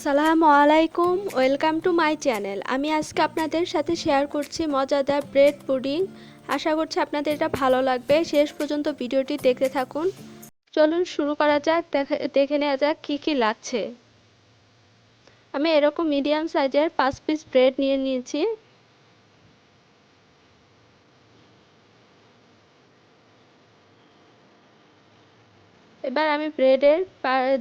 আসসালামু আলাইকুম, welcome to my channel. আমি আজকে আপনাদের সাথে শেয়ার করছি মজাদার ব্রেড পুডিং। আশা করছি আপনাদের এটা ভালো লাগবে। শেষ পর্যন্ত ভিডিওটি দেখতে থাকুন। চলুন শুরু করা যাক, দেখে- নেওয়া যাক কী কী লাগছে। আমি এরকম মিডিয়াম সাইজের পাঁচ পিস ব্রেড নিয়ে নিয়েছি। এবার আমি ব্রেডের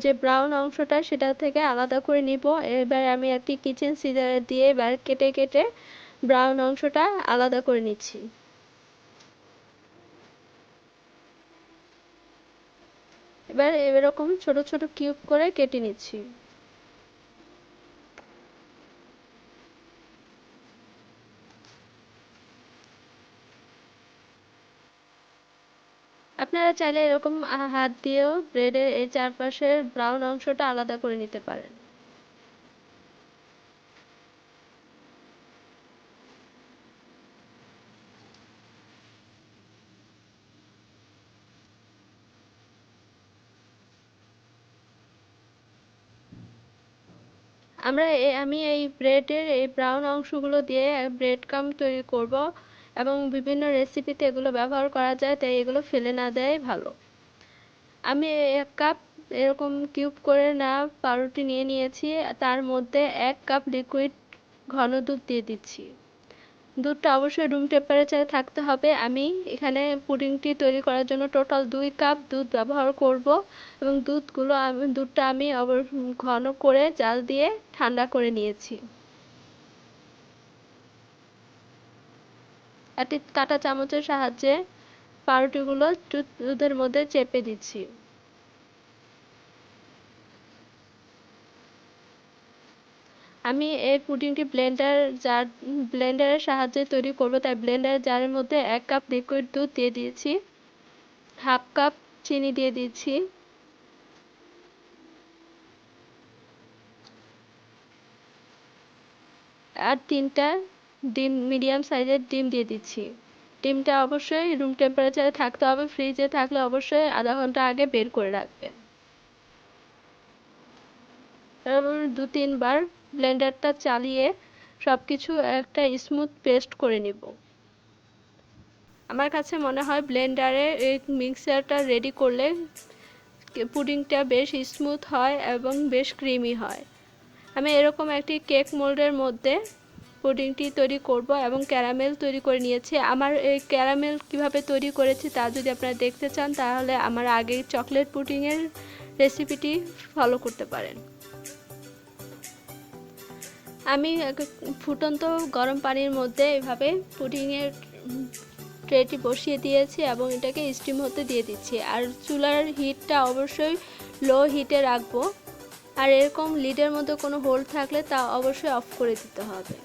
যে ব্রাউন অংশটা সেটা থেকে আলাদা করে নিব। এবার আমি একটি কিচেন সিজার দিয়ে এবার কেটে কেটে ব্রাউন অংশটা আলাদা করে নিচ্ছি। এবার এরকম ছোট ছোট কিউব করে কেটে নিচ্ছি। আপনারা চাইলে এরকম হাত দিয়েও ব্রেডের এই চারপাশের ব্রাউন অংশটা আলাদা করে নিতে পারেন। আমরা আমি এই ব্রেডের এই ব্রাউন অংশগুলো দিয়ে ব্রেড কাম তৈরি করব। এবং বিভিন্ন রেসিপিতে এগুলো ব্যবহার করা যায়, তাই এগুলো ফেলে না দেওয়াই ভালো। আমি এক কাপ এরকম কিউব করে না পাউরুটি নিয়ে নিয়েছি, তার মধ্যে এক কাপ লিকুইড ঘন দুধ দিয়ে দিচ্ছি। দুধটা অবশ্যই রুম টেম্পারেচারে থাকতে হবে। আমি এখানে পুডিংটি তৈরি করার জন্য টোটাল দুই কাপ দুধ ব্যবহার করব এবং দুধগুলো আমি, দুধটা আমি ঘন করে জাল দিয়ে ঠান্ডা করে নিয়েছি। একটি কাঁটা চামচের সাহায্যে পাউরুটি পাউরুটিগুলো দুধের মধ্যে চেপে দিচ্ছি। আমি এই পুডিংটি ব্লেন্ডার জার, ব্লেন্ডারের সাহায্যে তৈরি করব, তাই ব্লেন্ডার জারের মধ্যে এক কাপ লিকুইড দুধ দিয়ে দিয়েছি, হাফ কাপ চিনি দিয়ে দিচ্ছি আর তিনটা ডিম, মিডিয়াম সাইজের ডিম দিয়ে দিচ্ছি। ডিমটা অবশ্যই রুম টেম্পারেচারে থাকতে হবে ফ্রিজে থাকলে অবশ্যই আধা ঘণ্টা আগে বের করে রাখবেন। দু তিনবার ব্লেন্ডারটা চালিয়ে সব কিছু একটা স্মুথ পেস্ট করে নিব। আমার কাছে মনে হয় ব্লেন্ডারে এই মিক্সারটা রেডি করলে পুডিংটা বেশ স্মুথ হয় এবং বেশ ক্রিমি হয়। আমি এরকম একটি কেক মোল্ডের মধ্যে পুডিংটি তৈরি করব এবং ক্যারামেল তৈরি করে নিয়েছি। আমার এই ক্যারামেল কীভাবে তৈরি করেছি তা যদি আপনারা দেখতে চান, তাহলে আমার আগে চকলেট পুডিংয়ের রেসিপিটি ফলো করতে পারেন। আমি ফুটন্ত গরম পানির মধ্যে এভাবে পুডিংয়ের ট্রেটি বসিয়ে দিয়েছি এবং এটাকে স্টিম হতে দিয়ে দিচ্ছি। আর চুলার হিটটা অবশ্যই লো হিটে রাখব। আর এরকম লিডের মধ্যে কোনো হোল থাকলে তা অবশ্যই অফ করে দিতে হবে।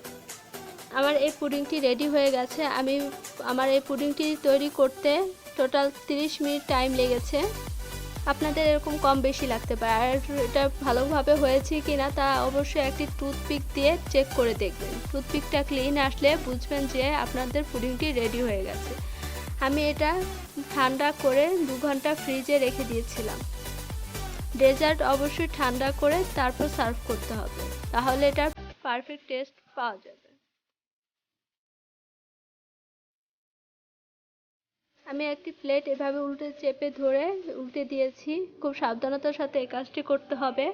আমার এই পুডিংটি রেডি হয়ে গেছে। আমি আমার এই পুডিংটি তৈরি করতে টোটাল 30 মিনিট টাইম লেগেছে। আপনাদের এরকম কম বেশি লাগতে পারে। আর এটা ভালোভাবে হয়েছে কি না তা অবশ্যই একটি টুথপিক দিয়ে চেক করে দেখবেন। টুথপিকটা ক্লিন আসলে বুঝবেন যে আপনাদের পুডিংটি রেডি হয়ে গেছে। আমি এটা ঠান্ডা করে দু ঘণ্টা ফ্রিজে রেখে দিয়েছিলাম। ডেজার্ট অবশ্যই ঠান্ডা করে তারপর সার্ভ করতে হবে। তাহলে এটার পারফেক্ট টেস্ট পাওয়া যাবে। আমি একটি প্লেট এভাবে উল্টে চেপে ধরে উল্টে দিয়েছি। খুব সাবধানতার সাথে এই কাজটি করতে হবে।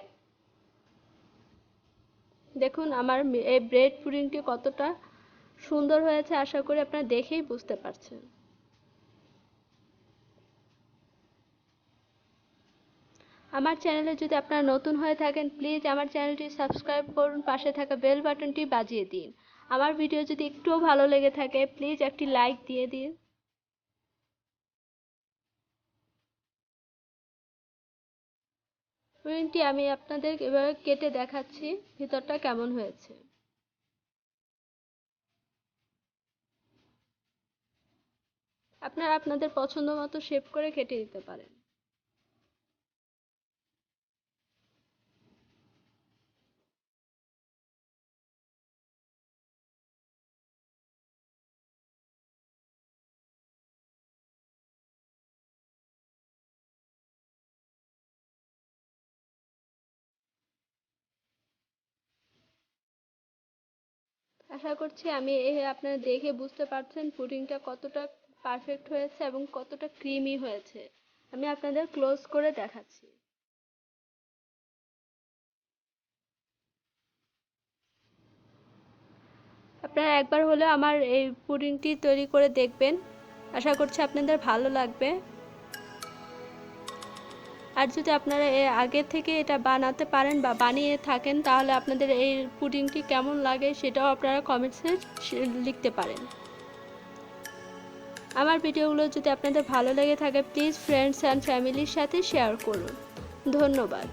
দেখুন, আমার এই ব্রেড পুডিংটি কতটা সুন্দর হয়েছে, আশা করি আপনারা দেখেই বুঝতে পারছেন। আমার চ্যানেলে যদি আপনারা নতুন হয়ে থাকেন, প্লিজ আমার চ্যানেলটি সাবস্ক্রাইব করুন, পাশে থাকা বেল বাটনটি বাজিয়ে দিন। আমার ভিডিও যদি একটুও ভালো লেগে থাকে, প্লিজ একটি লাইক দিয়ে দিন। পুডিংটি আমি আপনাদের এভাবে কেটে দেখাচ্ছি, ভিতরটা কেমন হয়েছে? আপনারা আপনাদের পছন্দ মতো শেপ করে কেটে দিতে পারেন। আশা করছি আমি আপনারা দেখে বুঝতে পারছেন পুডিংটা কতটা পারফেক্ট হয়েছে এবং কতটা ক্রিমি হয়েছে। আমি আপনাদের ক্লোজ করে দেখাচ্ছি। আপনারা একবার হলে আমার এই পুডিংটি তৈরি করে দেখবেন। আশা করছি আপনাদের ভালো লাগবে। আর যদি আপনারা আগে থেকে এটা বানাতে পারেন বা বানিয়ে থাকেন, তাহলে আপনাদের এই পুডিংটি কেমন লাগে সেটাও আপনারা কমেন্টসে লিখতে পারেন। আমার ভিডিওগুলো যদি আপনাদের ভালো লেগে থাকে, প্লিজ ফ্রেন্ডস অ্যান্ড ফ্যামিলির সাথে শেয়ার করুন। ধন্যবাদ।